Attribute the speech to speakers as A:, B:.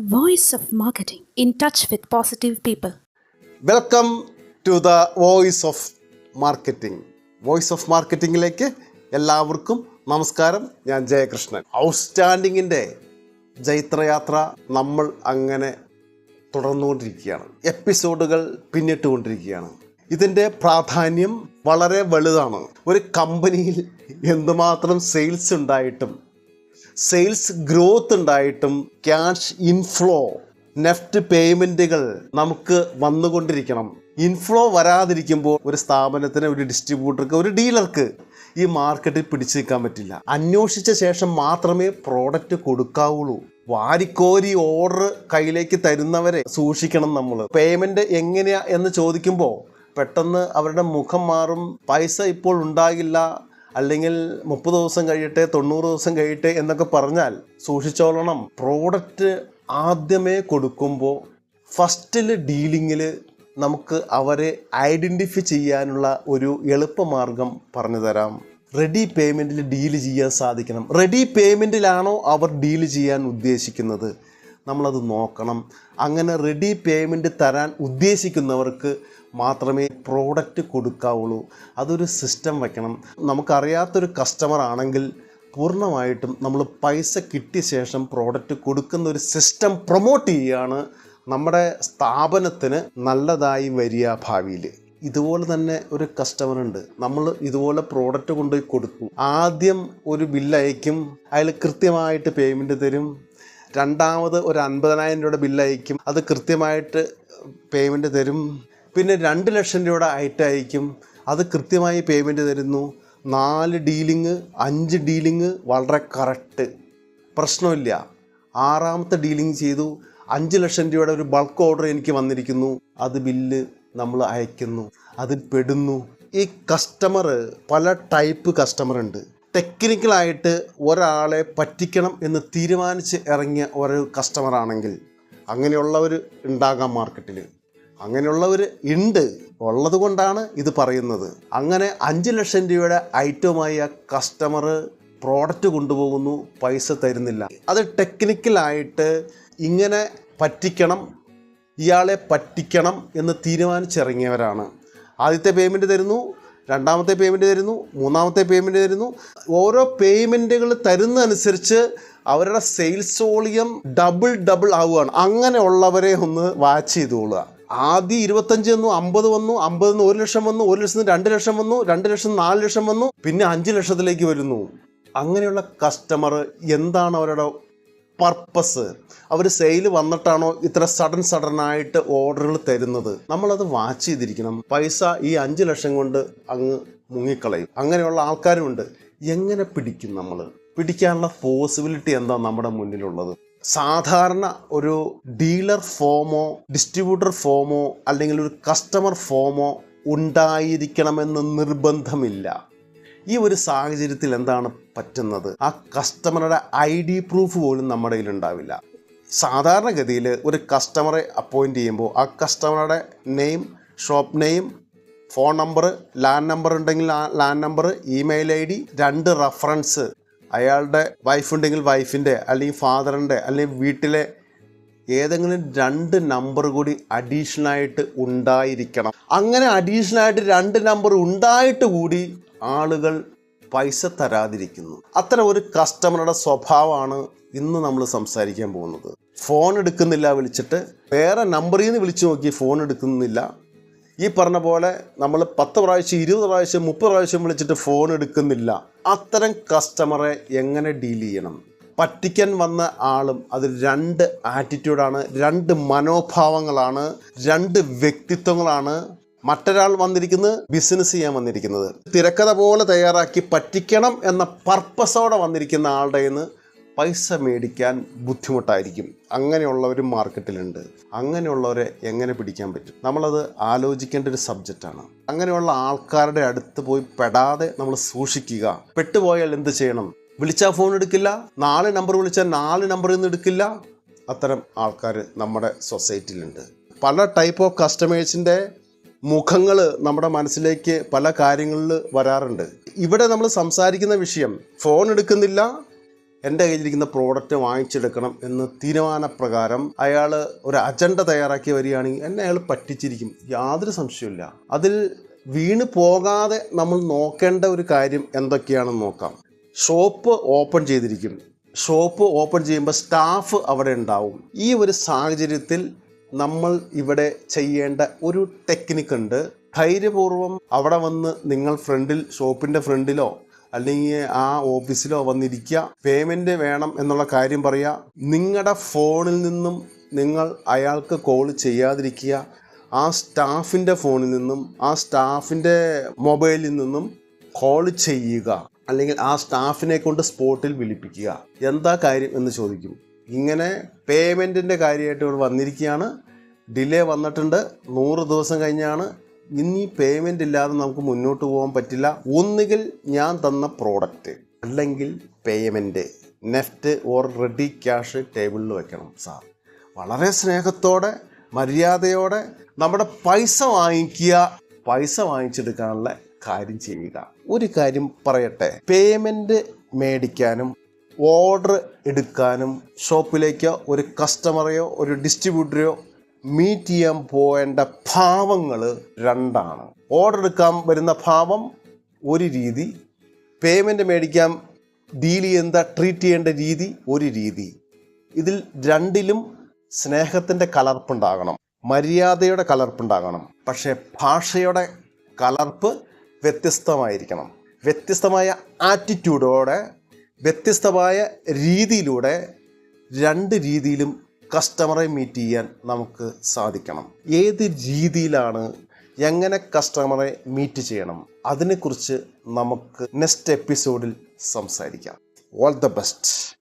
A: Voice of marketing in touch with positive people
B: welcome to the voice of marketing voice of മാർക്കറ്റിംഗിലേക്ക് എല്ലാവർക്കും നമസ്കാരം. ഞാൻ ജയകൃഷ്ണൻ. ഔട്ട്സ്റ്റാൻഡിങ്ങിന്റെ ജൈത്രയാത്ര നമ്മൾ അങ്ങനെ തുടർന്നുകൊണ്ടിരിക്കുകയാണ്. എപ്പിസോഡുകൾ പിന്നിട്ടുകൊണ്ടിരിക്കുകയാണ്. ഇതിന്റെ പ്രാധാന്യം വളരെ വലുതാണ്. ഒരു കമ്പനിയിൽ എന്തുമാത്രം സെയിൽസ് ഉണ്ടായിട്ടും സെയിൽസ് ഗ്രോത്ത് ഉണ്ടായിട്ടും ക്യാഷ് ഇൻഫ്ലോ നെഫ്റ്റ് പേയ്മെന്റുകൾ നമുക്ക് വന്നുകൊണ്ടിരിക്കണം. ഇൻഫ്ലോ വരാതിരിക്കുമ്പോൾ ഒരു സ്ഥാപനത്തിന് ഒരു ഡിസ്ട്രിബ്യൂട്ടർക്ക് ഒരു ഡീലർക്ക് ഈ മാർക്കറ്റിൽ പിടിച്ചു നിൽക്കാൻ പറ്റില്ല. അന്വേഷിച്ച ശേഷം മാത്രമേ പ്രോഡക്റ്റ് കൊടുക്കാവുള്ളൂ. വാരിക്കോരി ഓർഡർ കയ്യിലേക്ക് തരുന്നവരെ സൂക്ഷിക്കണം നമ്മൾ. പേയ്മെന്റ് എങ്ങനെയാ എന്ന് ചോദിക്കുമ്പോൾ പെട്ടെന്ന് അവരുടെ മുഖം മാറും. പൈസ ഇപ്പോൾ ഉണ്ടാകില്ല. അല്ലെങ്കിൽ മുപ്പത് ദിവസം കഴിയട്ടെ തൊണ്ണൂറ് ദിവസം കഴിയട്ടെ എന്നൊക്കെ പറഞ്ഞാൽ സൂക്ഷിച്ചോളണം. പ്രോഡക്റ്റ് ആദ്യമേ കൊടുക്കുമ്പോൾ ഫസ്റ്റിൽ ഡീലിങ്ങിൽ നമുക്ക് അവരെ ഐഡന്റിഫൈ ചെയ്യാനുള്ള ഒരു എളുപ്പമാർഗം പറഞ്ഞു തരാം. റെഡി പേയ്മെന്റിൽ ഡീൽ ചെയ്യാൻ സാധിക്കണം. റെഡി പേയ്മെന്റിലാണോ അവർ ഡീൽ ചെയ്യാൻ ഉദ്ദേശിക്കുന്നത്? നമ്മളത് നോക്കണം. അങ്ങനെ റെഡി പേയ്മെന്റ് തരാൻ ഉദ്ദേശിക്കുന്നവർക്ക് മാത്രമേ പ്രോഡക്റ്റ് കൊടുക്കാവുള്ളൂ. അതൊരു സിസ്റ്റം വയ്ക്കണം നമുക്കറിയാത്തൊരു കസ്റ്റമർ ആണെങ്കിൽ പൂർണമായിട്ടും നമ്മൾ പൈസ കിട്ടിയ ശേഷം പ്രോഡക്റ്റ് കൊടുക്കുന്ന ഒരു സിസ്റ്റം പ്രൊമോട്ട് ചെയ്യുകയാണ് നമ്മുടെ സ്ഥാപനത്തിന് നല്ലതായി വരിക ഭാവിയിൽ. ഇതുപോലെ തന്നെ ഒരു കസ്റ്റമർ ഉണ്ട്. നമ്മൾ ഇതുപോലെ പ്രോഡക്റ്റ് കൊണ്ടുപോയി കൊടുക്കും. ആദ്യം ഒരു ബില്ല് അയക്കും. അയാൾ കൃത്യമായിട്ട് പേയ്മെന്റ് തരും. രണ്ടാമത് ഒരു അൻപതിനായിരം രൂപയുടെ ബില്ല് അയക്കും. അത് കൃത്യമായിട്ട് പേയ്മെന്റ് തരും. പിന്നെ രണ്ട് ലക്ഷം രൂപയുടെ ഐറ്റം അയക്കും. അത് കൃത്യമായി പേയ്മെന്റ് തരുന്നു. നാല് ഡീലിങ് അഞ്ച് ഡീലിങ് വളരെ കറക്റ്റ് പ്രശ്നമില്ല. ആറാമത്തെ ഡീലിങ് ചെയ്തു. അഞ്ച് ലക്ഷം രൂപയുടെ ഒരു ബൾക്ക് ഓർഡർ എനിക്ക് വന്നിരിക്കുന്നു. അത് ബില്ല് നമ്മൾ അയക്കുന്നു. അതിൽ പെടുന്നു. ഈ കസ്റ്റമർ പല ടൈപ്പ് കസ്റ്റമർ ഉണ്ട്. ടെക്നിക്കലായിട്ട് ഒരാളെ പറ്റിക്കണം എന്ന് തീരുമാനിച്ച് ഇറങ്ങിയ ഒരു കസ്റ്റമർ ആണെങ്കിൽ അങ്ങനെയുള്ളവർ ഉണ്ടാകാം മാർക്കറ്റിൽ അങ്ങനെയുള്ളവർ ഉണ്ട് ഉള്ളത് കൊണ്ടാണ് ഇത് പറയുന്നത്. അങ്ങനെ അഞ്ച് ലക്ഷം രൂപയുടെ ഐറ്റവുമായി ആ കസ്റ്റമർ പ്രോഡക്റ്റ് കൊണ്ടുപോകുന്നു പൈസ തരുന്നില്ല. അത് ടെക്നിക്കലായിട്ട് ഇങ്ങനെ പറ്റിക്കണം ഇയാളെ പറ്റിക്കണം എന്ന് തീരുമാനിച്ചിറങ്ങിയവരാണ്. ആദ്യത്തെ പേയ്മെന്റ് തരുന്നു രണ്ടാമത്തെ പേയ്മെന്റ് തരുന്നു മൂന്നാമത്തെ പേയ്മെന്റ് തരുന്നു ഓരോ പേയ്മെന്റുകൾ തരുന്നതനുസരിച്ച് അവരുടെ സെയിൽസ് വോളിയം ഡബിൾ ഡബിൾ ആവുകയാണ്. അങ്ങനെയുള്ളവരെ ഒന്ന് വാച്ച് ചെയ്തുകൊള്ളുക ആദ്യം ഇരുപത്തഞ്ച് വന്നു അമ്പത് വന്നു അമ്പത് നിന്ന് ഒരു ലക്ഷം വന്നു ഒരു ലക്ഷത്തിന് രണ്ട് ലക്ഷം വന്നു രണ്ട് ലക്ഷം നാല് ലക്ഷം വന്നു പിന്നെ അഞ്ച് ലക്ഷത്തിലേക്ക് വരുന്നു. അങ്ങനെയുള്ള കസ്റ്റമർ എന്താണ് അവരുടെ പർപ്പസ് അവർ സെയിൽ വന്നിട്ടാണോ ഇത്ര സഡൻ സഡൻ ആയിട്ട് ഓർഡറുകൾ തരുന്നത്? നമ്മളത് വാച്ച് ചെയ്തിരിക്കണം. പൈസ ഈ അഞ്ച് ലക്ഷം കൊണ്ട് അങ്ങ് മുങ്ങിക്കളയും. അങ്ങനെയുള്ള ആൾക്കാരുമുണ്ട്. എങ്ങനെ പിടിക്കും നമ്മൾ പിടിക്കാനുള്ള പോസിബിലിറ്റി എന്താ നമ്മുടെ മുന്നിലുള്ളത്? സാധാരണ ഒരു ഡീലർ ഫോമോ ഡിസ്ട്രിബ്യൂട്ടർ ഫോമോ അല്ലെങ്കിൽ ഒരു കസ്റ്റമർ ഫോമോ ഉണ്ടായിരിക്കണമെന്ന് നിർബന്ധമില്ല. ഈ ഒരു സാഹചര്യത്തിൽ എന്താണ് പറ്റുന്നത്? ആ കസ്റ്റമറുടെ ഐ ഡി പ്രൂഫ് പോലും നമ്മുടെ കയ്യിൽ ഉണ്ടാവില്ല. സാധാരണഗതിയിൽ ഒരു കസ്റ്റമറെ അപ്പോയിന്റ് ചെയ്യുമ്പോൾ ആ കസ്റ്റമറുടെ name shop name phone number land number ഉണ്ടെങ്കിൽ land number email I D രണ്ട് റഫറൻസ് അയാളുടെ വൈഫ് ഉണ്ടെങ്കിൽ വൈഫിന്റെ അല്ലെങ്കിൽ ഫാദറിന്റെ അല്ലെങ്കിൽ വീട്ടിലെ ഏതെങ്കിലും രണ്ട് നമ്പർ കൂടി അഡീഷണൽ ആയിട്ട് ഉണ്ടായിരിക്കണം. അങ്ങനെ അഡീഷണൽ ആയിട്ട് രണ്ട് നമ്പർ ഉണ്ടായിട്ട് കൂടി ആളുകൾ പൈസ തരാതിരിക്കുന്നു. അത്തരം ഒരു കസ്റ്റമറുടെ സ്വഭാവമാണ് ഇന്ന് നമ്മൾ സംസാരിക്കാൻ പോകുന്നത്. ഫോൺ എടുക്കുന്നില്ല വിളിച്ചിട്ട് വേറെ നമ്പറിൽ നിന്ന് വിളിച്ചു നോക്കി ഫോൺ എടുക്കുന്നില്ല. ഈ പറഞ്ഞ പോലെ നമ്മൾ പത്ത് പ്രാവശ്യം ഇരുപത് പ്രാവശ്യം മുപ്പത് പ്രാവശ്യം വിളിച്ചിട്ട് ഫോൺ എടുക്കുന്നില്ല. അത്തരം കസ്റ്റമറെ എങ്ങനെ ഡീൽ ചെയ്യണം? പറ്റിക്കാൻ വന്ന ആളും അത് രണ്ട് ആറ്റിറ്റ്യൂഡാണ് രണ്ട് മനോഭാവങ്ങളാണ് രണ്ട് വ്യക്തിത്വങ്ങളാണ് മറ്റൊരാൾ വന്നിരിക്കുന്നത് ബിസിനസ് ചെയ്യാൻ വന്നിരിക്കുന്നത്. തിരക്കഥ പോലെ തയ്യാറാക്കി പറ്റിക്കണം എന്ന പർപ്പസോടെ വന്നിരിക്കുന്ന ആളുടെ നിന്ന് പൈസ മേടിക്കാൻ ബുദ്ധിമുട്ടായിരിക്കും. അങ്ങനെയുള്ളവരും മാർക്കറ്റിലുണ്ട് അങ്ങനെയുള്ളവരെ എങ്ങനെ പിടിക്കാൻ പറ്റും? നമ്മളത് ആലോചിക്കേണ്ട ഒരു സബ്ജക്റ്റാണ് അങ്ങനെയുള്ള ആൾക്കാരുടെ അടുത്ത് പോയി പെടാതെ നമ്മൾ സൂക്ഷിക്കുക. പെട്ടുപോയാൽ എന്ത് ചെയ്യണം? വിളിച്ചാൽ ഫോൺ എടുക്കില്ല നാല് നമ്പർ വിളിച്ചാൽ നാല് നമ്പറിൽ നിന്ന് എടുക്കില്ല. അത്തരം ആൾക്കാർ നമ്മുടെ സൊസൈറ്റിയിലുണ്ട് പല ടൈപ്പ് ഓഫ് കസ്റ്റമേഴ്സിന്റെ മുഖങ്ങൾ നമ്മുടെ മനസ്സിലേക്ക് പല കാര്യങ്ങളിൽ വരാറുണ്ട്. ഇവിടെ നമ്മൾ സംസാരിക്കുന്ന വിഷയം ഫോൺ എടുക്കുന്നില്ല എന്റെ കയ്യിലിരിക്കുന്ന പ്രോഡക്റ്റ് വാങ്ങിച്ചെടുക്കണം എന്ന് തീരുമാനപ്രകാരം അയാൾ ഒരു അജണ്ട തയ്യാറാക്കി വരികയാണെങ്കിൽ എന്നെ അയാൾ പറ്റിച്ചിരിക്കും. യാതൊരു സംശയമില്ല അതിൽ വീണ് പോകാതെ നമ്മൾ നോക്കേണ്ട ഒരു കാര്യം എന്തൊക്കെയാണെന്ന് നോക്കാം. ഷോപ്പ് ഓപ്പൺ ചെയ്തിരിക്കും. ഷോപ്പ് ഓപ്പൺ ചെയ്യുമ്പോൾ സ്റ്റാഫ് അവിടെ ഉണ്ടാവും. ഈ ഒരു സാഹചര്യത്തിൽ നമ്മൾ ഇവിടെ ചെയ്യേണ്ട ഒരു ടെക്നിക്ക് ഉണ്ട്. ധൈര്യപൂർവം അവിടെ വന്ന് നിങ്ങൾ ഫ്രണ്ടിൽ ഷോപ്പിന്റെ ഫ്രണ്ടിലോ അല്ലെങ്കിൽ ആ ഓഫീസിലോ വന്നിരിക്കുക. പേയ്മെന്റ് വേണം എന്നുള്ള കാര്യം പറയുക നിങ്ങളുടെ ഫോണിൽ നിന്നും നിങ്ങൾ അയാൾക്ക് കോൾ ചെയ്യാതിരിക്കുക. ആ സ്റ്റാഫിന്റെ ഫോണിൽ നിന്നും ആ സ്റ്റാഫിന്റെ മൊബൈലിൽ നിന്നും കോൾ ചെയ്യുക. അല്ലെങ്കിൽ ആ സ്റ്റാഫിനെ കൊണ്ട് സ്പോട്ടിൽ വിളിപ്പിക്കുക. എന്താ കാര്യം എന്ന് ചോദിക്കും. ഇങ്ങനെ പേയ്മെന്റിന്റെ കാര്യമായിട്ട് ഇവിടെ വന്നിരിക്കുകയാണ്. ഡിലേ വന്നിട്ടുണ്ട്. നൂറ് ദിവസം കഴിഞ്ഞാണ്. ഇനി പേയ്മെന്റ് ഇല്ലാതെ നമുക്ക് മുന്നോട്ട് പോകാൻ പറ്റില്ല. ഒന്നുകിൽ ഞാൻ തന്ന പ്രോഡക്റ്റ് അല്ലെങ്കിൽ payment NEFT or ready cash ടേബിളിൽ വെക്കണം സാർ. വളരെ സ്നേഹത്തോടെ മര്യാദയോടെ നമ്മുടെ പൈസ വാങ്ങിക്കുക പൈസ വാങ്ങിച്ചെടുക്കാനുള്ള കാര്യം ചെയ്യുക. ഒരു കാര്യം പറയട്ടെ. പേയ്മെന്റ് മേടിക്കാനും ഓർഡർ എടുക്കാനും ഷോപ്പിലേക്കോ ഒരു കസ്റ്റമറെയോ ഒരു ഡിസ്ട്രിബ്യൂട്ടറെയോ മീറ്റ് ചെയ്യാൻ പോകേണ്ട ഭാവങ്ങൾ രണ്ടാണ്. ഓർഡർ എടുക്കാൻ വരുന്ന ഭാവം ഒരു രീതി പേയ്മെന്റ് മേടിക്കാൻ ഡീൽ ചെയ്യുന്ന ട്രീറ്റ് ചെയ്യേണ്ട രീതി ഒരു രീതി. ഇതിൽ രണ്ടിലും സ്നേഹത്തിന്റെ കലർപ്പുണ്ടാകണം മര്യാദയുടെ കലർപ്പുണ്ടാകണം. പക്ഷേ ഭാഷയുടെ കലർപ്പ് വ്യത്യസ്തമായിരിക്കണം. വ്യത്യസ്തമായ ആറ്റിറ്റ്യൂഡോടെ വ്യത്യസ്തമായ രീതിയിലൂടെ രണ്ട് രീതിയിലും കസ്റ്റമറെ മീറ്റ് ചെയ്യാൻ നമുക്ക് സാധിക്കണം. ഏത് രീതിയിലാണ് എങ്ങനെ കസ്റ്റമറെ മീറ്റ് ചെയ്യണം അതിനെക്കുറിച്ച് നമുക്ക് നെക്സ്റ്റ് എപ്പിസോഡിൽ സംസാരിക്കാം. All the best